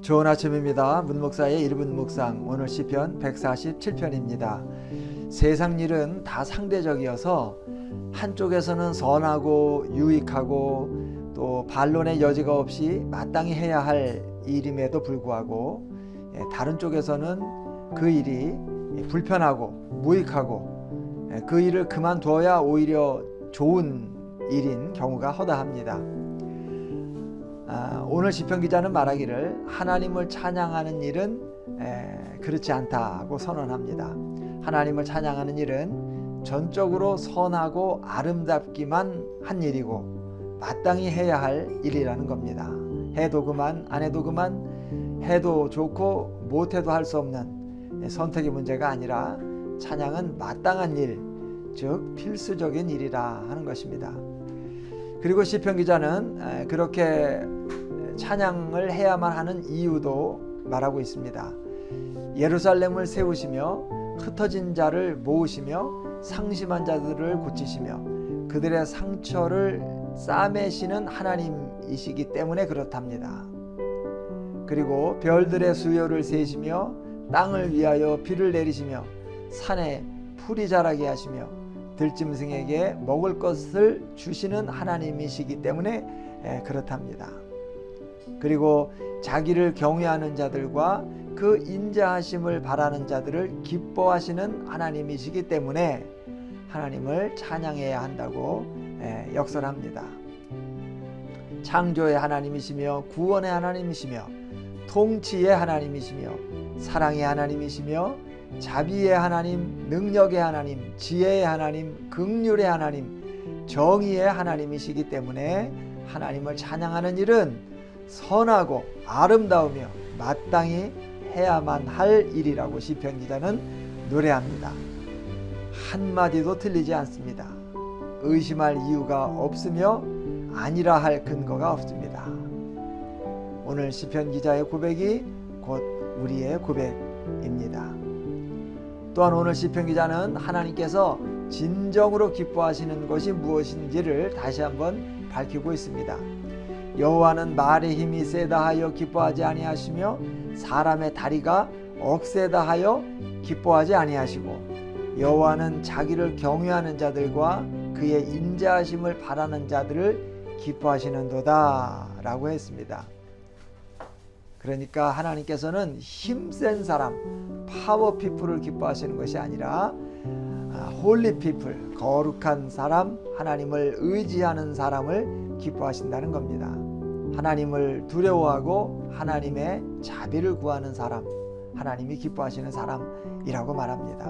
좋은 아침입니다. 문목사의 1분 묵상 오늘 시편 147편입니다. 세상 일은 다 상대적이어서 한쪽에서는 선하고 유익하고 또 반론의 여지가 없이 마땅히 해야 할 일임에도 불구하고 예, 다른 쪽에서는 그 일이 불편하고 무익하고 예, 그 일을 그만둬야 오히려 좋은 일인 경우가 허다합니다. 아, 오늘 시편 기자는 말하기를 하나님을 찬양하는 일은 에, 그렇지 않다고 선언합니다. 하나님을 찬양하는 일은 전적으로 선하고 아름답기만 한 일이고 마땅히 해야 할 일이라는 겁니다. 해도 그만 안 해도 그만 해도 좋고 못해도 할 수 없는 선택의 문제가 아니라 찬양은 마땅한 일, 즉 필수적인 일이라 하는 것입니다. 그리고 시편 기자는 에, 그렇게 찬양을 해야만 하는 이유도 말하고 있습니다. 예루살렘을 세우시며 흩어진 자를 모으시며 상심한 자들을 고치시며 그들의 상처를 싸매시는 하나님이시기 때문에 그렇답니다. 그리고 별들의 수요를 세시며 땅을 위하여 비를 내리시며 산에 풀이 자라게 하시며 들짐승에게 먹을 것을 주시는 하나님이시기 때문에 에, 그렇답니다. 그리고 자기를 경외하는 자들과 그 인자하심을 바라는 자들을 기뻐하시는 하나님이시기 때문에 하나님을 찬양해야 한다고 에, 역설합니다. 창조의 하나님이시며 구원의 하나님이시며 통치의 하나님이시며 사랑의 하나님이시며 자비의 하나님, 능력의 하나님, 지혜의 하나님, 극률의 하나님, 정의의 하나님이시기 때문에 하나님을 찬양하는 일은 선하고 아름다우며 마땅히 해야만 할 일이라고 시편 기자는 노래합니다. 한마디도 틀리지 않습니다. 의심할 이유가 없으며 아니라 할 근거가 없습니다. 오늘 시편 기자의 고백이 곧 우리의 고백입니다. 또한 오늘 시편 기자는 하나님께서 진정으로 기뻐하시는 것이 무엇인지를 다시 한번 밝히고 있습니다. 여호와는 말의 힘이 세다 하여 기뻐하지 아니하시며 사람의 다리가 억세다 하여 기뻐하지 아니하시고 여호와는 자기를 경외하는 자들과 그의 인자하심을 바라는 자들을 기뻐하시는도다라고 했습니다. 그러니까 하나님께서는 힘센 사람, 파워 피플을 기뻐하시는 것이 아니라 홀리 피플, 거룩한 사람, 하나님을 의지하는 사람을 기뻐하신다는 겁니다. 하나님을 두려워하고 하나님의 자비를 구하는 사람, 하나님이 기뻐하시는 사람이라고 말합니다.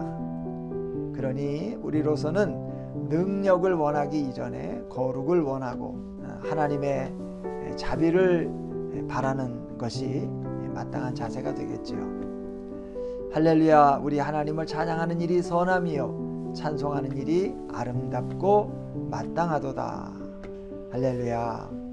그러니 우리로서는 능력을 원하기 이전에 거룩을 원하고 하나님의 자비를 바라는 것이 마땅한 자세가 되겠지요. 할렐루야, 우리 하나님을 찬양하는 일이 선함이요, 찬송하는 일이 아름답고 마땅하도다. 할렐루야.